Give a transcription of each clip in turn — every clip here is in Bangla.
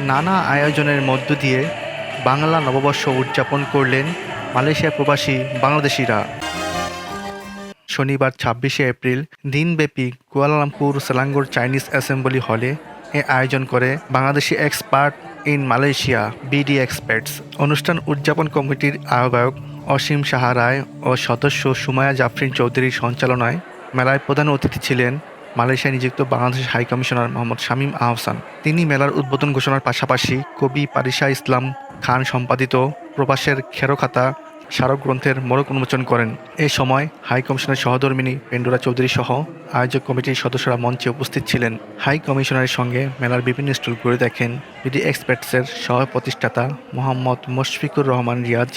নানা আয়োজনের মধ্য দিয়ে বাংলা নববর্ষ উদযাপন করলেন মালয়েশিয়া প্রবাসী বাংলাদেশিরা। শনিবার ছাব্বিশে এপ্রিল দিনব্যাপী কুয়ালালামপুর সেলাঙ্গুর চাইনিজ অ্যাসেম্বলি হলে এ আয়োজন করে Bangladeshi expert in Malaysia, BD experts. অনুষ্ঠান উদযাপন কমিটির আহ্বায়ক অসীম সাহা রায় ও সদস্য সুমায়া জাফরিন চৌধুরীর সঞ্চালনায় মেলায় প্রধান অতিথি ছিলেন মালয়েশিয়ায় নিযুক্ত বাংলাদেশ হাই কমিশনার মোহাম্মদ শামীম আহসান। তিনি মেলার উদ্বোধন ঘোষণার পাশাপাশি কবি পারিশা ইসলাম খান সম্পাদিত প্রবাসের খেরোখাতা স্মারক গ্রন্থের মোড়ক উন্মোচন করেন। এ সময় হাই কমিশনের সহধর্মিনী পেন্ডুরা চৌধুরী সহ আয়োজক কমিটির সদস্যরা মঞ্চে উপস্থিত ছিলেন। হাই কমিশনারের সঙ্গে মেলার বিভিন্ন স্টল ঘুরে দেখেন বিডি এক্সপার্টসের সহ প্রতিষ্ঠাতা মোহাম্মদ মুশফিকুর রহমান রিয়াজ,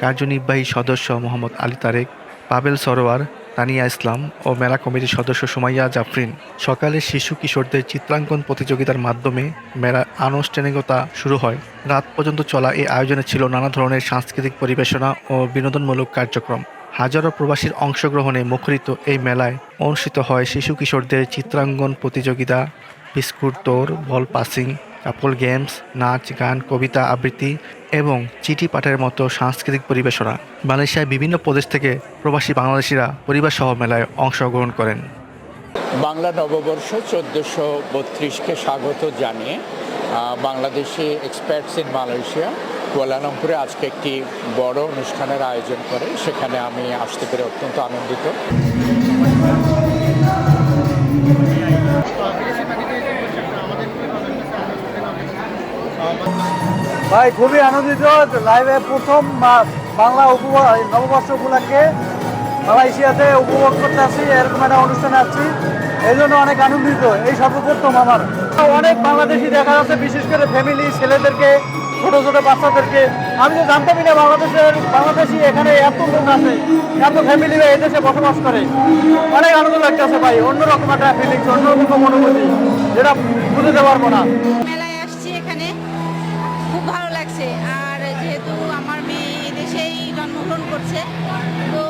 কার্যনির্বাহী সদস্য মোহাম্মদ আলী তারেক পাবেল সরোয়ার তানিয়া ইসলাম ও মেলা কমিটির সদস্য সুমাইয়া জাফরিন। সকালে শিশু কিশোরদের চিত্রাঙ্কন প্রতিযোগিতার মাধ্যমে মেলার আনুষ্ঠানিকতা শুরু হয়। রাত পর্যন্ত চলা এই আয়োজনে ছিল নানা ধরনের সাংস্কৃতিক পরিবেশনা ও বিনোদনমূলক কার্যক্রম। হাজারো প্রবাসীর অংশগ্রহণে মুখরিত এই মেলায় অনুষ্ঠিত হয় শিশু কিশোরদের চিত্রাঙ্কন প্রতিযোগিতা, বিস্কুট দৌড়, বল পাসিং কাপল গেমস নাচ, গান, কবিতা, আবৃত্তি এবং চিঠি পাঠের মতো সাংস্কৃতিক পরিবেশনা। মালয়েশিয়ার বিভিন্ন প্রদেশ থেকে প্রবাসী বাংলাদেশিরা পরিবার সহ মেলায় অংশগ্রহণ করেন। বাংলা নববর্ষ চোদ্দোশো বত্রিশকে স্বাগত জানিয়ে বাংলাদেশি এক্সপার্টস ইন মালয়েশিয়া কুয়ালালামপুরে আজকে একটি বড় অনুষ্ঠানের আয়োজন করে। সেখানে আমি আসতে পেরে অত্যন্ত আনন্দিত। ভাই, খুবই আনন্দিত লাইভে প্রথম বাংলা নববর্ষ উপলক্ষে মালয়েশিয়াতে উপভোগ করতে আসছি এরকম একটা অনুষ্ঠানে আসছি। এই জন্য অনেক আনন্দিত, এই সর্বপ্রথম আমার। অনেক বাংলাদেশি দেখা যাচ্ছে, বিশেষ করে ফ্যামিলি ছেলেদেরকে, ছোট ছোট বাচ্চাদেরকে। আমি তো জানতামই না বাংলাদেশের, বাংলাদেশি এখানে এত লোক আছে, এত ফ্যামিলিরা এই দেশে বসবাস করে। অনেক আনন্দ লাগতেছে ভাই, অন্যরকম একটা ফিলিংস অন্যরকম অনুভূতি, যেটা বুঝতে পারব না। খুব ভালো লাগছে। আর যেহেতু আমার মেয়ে এদেশেই জন্মগ্রহণ করছে তো